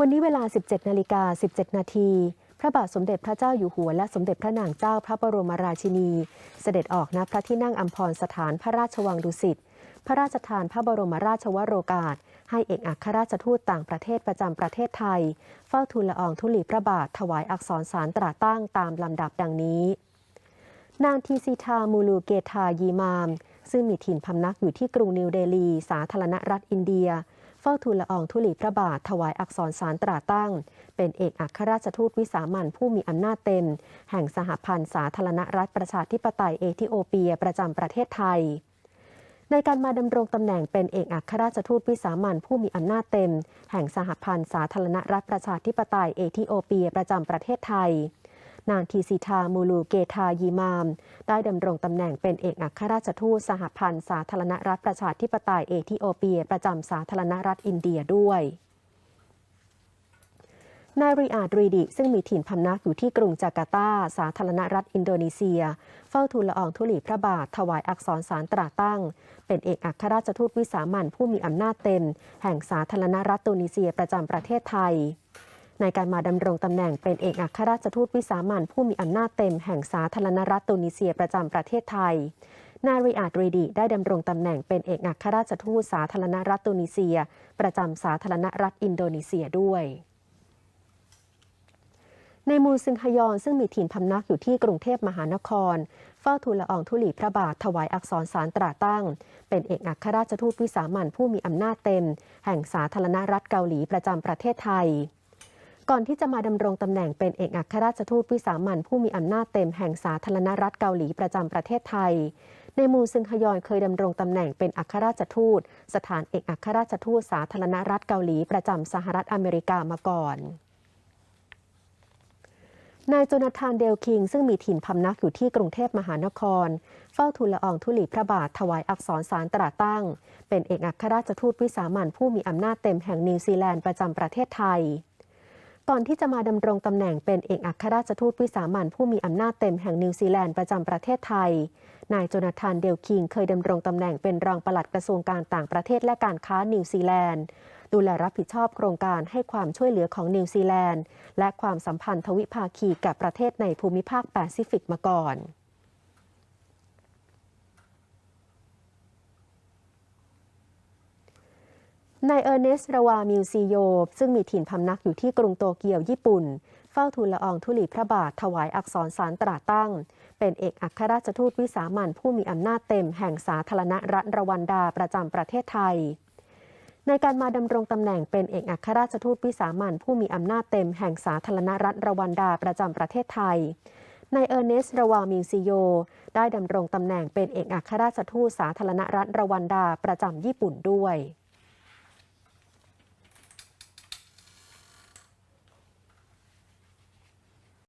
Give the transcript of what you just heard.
วันนี้เวลา 17 นาฬิกา 17 นาทีพระบาทสมเด็จพระเจ้าอยู่หัวและสมเด็จพระนางเจ้าพระบรมราชินี เสด็จออกณพระที่นั่งอัมพรสถานพระราชวังดุสิต พระราชทานพระบรมราชวโรกาส ให้เอกอัครราชทูตต่างประเทศประจำประเทศไทย เฝ้าทูลละอองธุลีพระบาทถวายอักษรสารตราตั้งตามลำดับดังนี้ นางทีซีทามูลูเกทายีมาม ซึ่งมีถิ่นพำนักอยู่ที่กรุงนิวเดลี สาธารณรัฐอินเดีย ฝ้าทูลละอองธุลีพระบาท ถวายอักษรสารตราตั้ง เป็นเอกอัครราชทูตวิสามันผู้มีอำนาจเต็ม แห่งสหพันธ์สาธารณรัฐประชาธิปไตยเอธิโอเปียประจำประเทศไทย ในการมาดำรงตำแหน่งเป็นเอกอัครราชทูตวิสามันผู้มีอำนาจเต็ม แห่งสหพันธ์สาธารณรัฐประชาธิปไตยเอธิโอเปียประจำประเทศไทย นางทีสิทามูลูเกทายีมาม ได้ดำรงตำแหน่งเป็นเอกอัครราชทูตสหพันธ์สาธารณรัฐประชาธิปไตยเอธิโอเปีย ประจำสาธารณรัฐอินเดียด้วยนายริอาดรีดิ ซึ่งมีถิ่นพำนักอยู่ที่กรุงจาการ์ตา สาธารณรัฐอินโดนีเซีย เฝ้าทูลละอองธุลีพระบาท ถวายอักษรสารตราตั้ง เป็นเอกอัครราชทูตวิสามันผู้มีอำนาจเต็ม แห่งสาธารณรัฐตูนิเซียประจำประเทศไทย ในการมาดำรงตำแหน่งเป็นเอกอัครราชทูตวิสามันผู้มีอำนาจเต็มแห่งสาธารณรัฐตูนิเซียประจำประเทศไทย นายริอาดรีดีได้ดำรงตำแหน่งเป็นเอกอัครราชทูตสาธารณรัฐตูนิเซีย ประจำสาธารณรัฐอินโดนีเซียด้วยในมูลซึงฮยอนซึ่งมีถิ่นพำนักอยู่ที่กรุงเทพมหานคร เฝ้าทูลละอองธุลีพระบาทถวายอักษรสารตราตั้ง เป็นเอกอัครราชทูตวิสามันผู้มีอำนาจเต็ม แห่งสาธารณรัฐเกาหลีประจำประเทศไทย ก่อนที่จะมาดำรงตำแหน่งเป็นเอกอัครราชทูตวิสามันผู้มีอำนาจเต็มแห่งสาธารณรัฐเกาหลีประจำประเทศไทย ในมูซึงฮยอนเคยดำรงตำแหน่งเป็นอัครราชทูต สถานเอกอัครราชทูตสาธารณรัฐเกาหลีประจำสหรัฐอเมริกามาก่อนนายโจนาธานเดลคิง ซึ่งมีถิ่นพำนักอยู่ที่กรุงเทพมหานคร เฝ้าทูลละอองธุลีพระบาทถวายอักษรสารตราตั้ง เป็นเอกอัครราชทูตวิสามันผู้มีอำนาจเต็มแห่งนิวซีแลนด์ประจำประเทศไทย ก่อนที่จะมาดำรงตำแหน่งเป็นเอกอัครราชทูตวิสามันผู้มีอำนาจเต็มแห่งนิวซีแลนด์ประจำประเทศไทย นายโจนาธานเดลคิงเคยดำรงตำแหน่งเป็นรองปลัดกระทรวงการต่างประเทศและการค้านิวซีแลนด์ ดูแลรับผิดชอบโครงการให้ความช่วยเหลือของนิวซีแลนด์ และความสัมพันธ์ทวิภาคีกับประเทศในภูมิภาคแปซิฟิกมาก่อน นายเออร์เนสต์ราวามิวซีโยซึ่งมีถิ่นพำนักอยู่ที่กรุงโตเกียวญี่ปุ่น เฝ้าทูลละอองธุลีพระบาทถวายอักษรสารตราตั้ง เป็นเอกอัครราชทูตวิสามันผู้มีอำนาจเต็มแห่งสาธารณรัฐรวันดาประจำประเทศไทย ในการมาดำรงตำแหน่งเป็นเอกอัครราชทูตวิสามันผู้มีอำนาจเต็มแห่งสาธารณรัฐรวันดาประจำประเทศไทยนายเออร์เนสต์ราวามิวซิโย ได้ดำรงตำแหน่งเป็นเอกอัครราชทูตสาธารณรัฐรวันดาประจำญี่ปุ่นด้วย